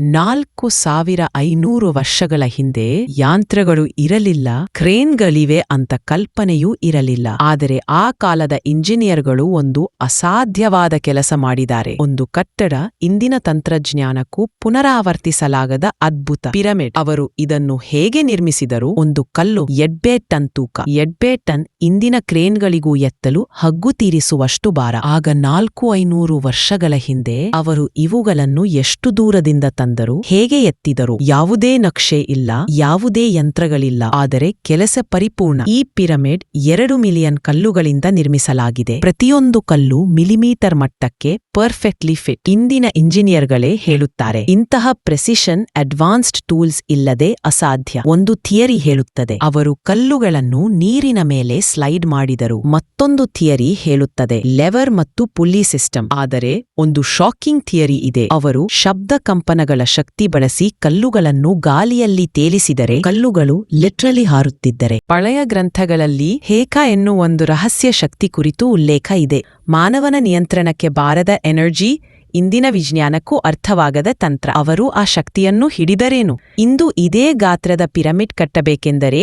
ನಾಲ್ಕು ಸಾವಿರ ಐನೂರು ವರ್ಷಗಳ ಹಿಂದೆ ಯಾಂತ್ರಗಳು ಇರಲಿಲ್ಲ, ಕ್ರೇನ್ಗಳಿವೆ ಅಂತ ಕಲ್ಪನೆಯೂ ಇರಲಿಲ್ಲ. ಆದರೆ ಆ ಕಾಲದ ಇಂಜಿನಿಯರ್ಗಳು ಒಂದು ಅಸಾಧ್ಯವಾದ ಕೆಲಸ ಮಾಡಿದ್ದಾರೆ. ಒಂದು ಕಟ್ಟಡ, ಇಂದಿನ ತಂತ್ರಜ್ಞಾನಕ್ಕೂ ಪುನರಾವರ್ತಿಸಲಾಗದ ಅದ್ಭುತ ಪಿರಮಿಡ್. ಅವರು ಇದನ್ನು ಹೇಗೆ ನಿರ್ಮಿಸಿದರು? ಒಂದು ಕಲ್ಲು ಎಡ್ಬೇ ಟನ್ ತೂಕ. ಎಡ್ಬೇ ಟನ್ ಇಂದಿನ ಕ್ರೇನ್ಗಳಿಗೂ ಎತ್ತಲು ಹಗ್ಗು ತೀರಿಸುವಷ್ಟು ಭಾರ. ಆಗ ನಾಲ್ಕು ಐನೂರು ವರ್ಷಗಳ ಹಿಂದೆ ಅವರು ಇವುಗಳನ್ನು ಎಷ್ಟು ದೂರದಿಂದ ತಂದರು ಹೇಗೆ ಎತ್ತಿದರು ಯಾವುದೇ ನಕ್ಷೆ ಇಲ್ಲ, ಯಾವುದೇ ಯಂತ್ರಗಳಿಲ್ಲ. ಆದರೆ ಕೆಲಸ ಪರಿಪೂರ್ಣ. ಈ ಪಿರಮಿಡ್ ಎರಡು ಮಿಲಿಯನ್ ಕಲ್ಲುಗಳಿಂದ ನಿರ್ಮಿಸಲಾಗಿದೆ. ಪ್ರತಿಯೊಂದು ಕಲ್ಲು ಮಿಲಿಮೀಟರ್ ಮಟ್ಟಕ್ಕೆ ಪರ್ಫೆಕ್ಟ್ಲಿ ಫಿಟ್, ಇಂದಿನ ಇಂಜಿನಿಯರ್ಗಳೇ ಹೇಳುತ್ತಾರೆ. ಇಂತಹ ಪ್ರೆಸಿಷನ್, ಅಡ್ವಾನ್ಸ್ಡ್ ಟೂಲ್ಸ್ ಇಲ್ಲದೆ ಅಸಾಧ್ಯ, ಒಂದು ಥಿಯರಿ ಹೇಳುತ್ತದೆ. ಅವರು ಕಲ್ಲುಗಳನ್ನು ನೀರಿನ ಮೇಲೆ ಸ್ಲೈಡ್ ಮಾಡಿದರು. ಮತ್ತೊಂದು ಥಿಯರಿ ಹೇಳುತ್ತದೆ, ಲೆವರ್ ಮತ್ತು ಪುಲ್ಲಿ ಸಿಸ್ಟಮ್. ಆದರೆ, ಒಂದು ಶಾಕಿಂಗ್ ಥಿಯರಿ ಇದೆ. ಅವರು ಶಬ್ದ ಕಂಪನಗಳ ಶಕ್ತಿ ಬಳಸಿ ಕಲ್ಲುಗಳನ್ನು ಗಾಲಿಯಲ್ಲಿ ತೇಲಿಸಿದರೆ ಕಲ್ಲುಗಳು ಲಿಟ್ರಲಿ ಹಾರುತ್ತಿದ್ದರೆ. ಪಳೆಯ ಗ್ರಂಥಗಳಲ್ಲಿ ಹೇಕ ಎನ್ನುವ ಒಂದು ರಹಸ್ಯ ಶಕ್ತಿ ಕುರಿತು ಉಲ್ಲೇಖ ಇದೆ. ಮಾನವನ ನಿಯಂತ್ರಣಕ್ಕೆ ಬಾರದ ಎನರ್ಜಿ ಇಂದಿನ ವಿಜ್ಞಾನಕ್ಕೂ ಅರ್ಥವಾಗದ ತಂತ್ರ. ಅವರು ಆ ಶಕ್ತಿಯನ್ನು ಹಿಡಿದರೇನು? ಇಂದು ಇದೇ ಗಾತ್ರದ ಪಿರಮಿಡ್ ಕಟ್ಟಬೇಕೆಂದರೆ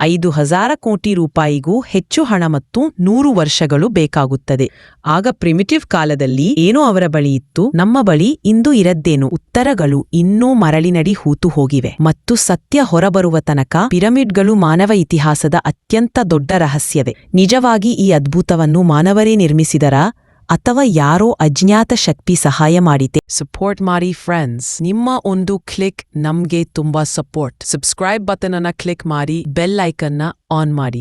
ಐದು ಹಜಾರ ಕೋಟಿ ರೂಪಾಯಿಗೂ ಹೆಚ್ಚು ಹಣ ಮತ್ತು ನೂರು ವರ್ಷಗಳು ಬೇಕಾಗುತ್ತದೆ. ಆಗ ಪ್ರಿಮಿಟಿವ್ ಕಾಲದಲ್ಲಿ ಏನೋ ಅವರ ಬಳಿ ಇತ್ತು. ನಮ್ಮ ಬಳಿ ಇಂದು ಇರದ್ದೇನು? ಉತ್ತರಗಳು ಇನ್ನೂ ಮರಳಿನಡಿ ಹೂತು ಹೋಗಿವೆ. ಮತ್ತು ಸತ್ಯ ಹೊರಬರುವ ತನಕ ಪಿರಮಿಡ್ಗಳು ಮಾನವ ಇತಿಹಾಸದ ಅತ್ಯಂತ ದೊಡ್ಡ ರಹಸ್ಯವೇ. ನಿಜವಾಗಿ ಈ ಅದ್ಭುತವನ್ನು ಮಾನವರೇ ನಿರ್ಮಿಸಿದರಾ? ಅಥವಾ ಯಾರೋ ಅಜ್ಞಾತ ಶಕ್ತಿ ಸಹಾಯ ಮಾಡಿತೆ ಸಪೋರ್ಟ್ ಮಾಡಿ ಫ್ರೆಂಡ್ಸ್ ನಿಮ್ಮ ಒಂದು ಕ್ಲಿಕ್ ನಮ್ಗೆ ತುಂಬಾ ಸಪೋರ್ಟ್ ಸಬ್ಸ್ಕ್ರೈಬ್ ಬಟನ್ ಅನ್ನ ಕ್ಲಿಕ್ ಮಾಡಿ ಬೆಲ್ ಐಕನ್ನ ಆನ್ ಮಾಡಿ.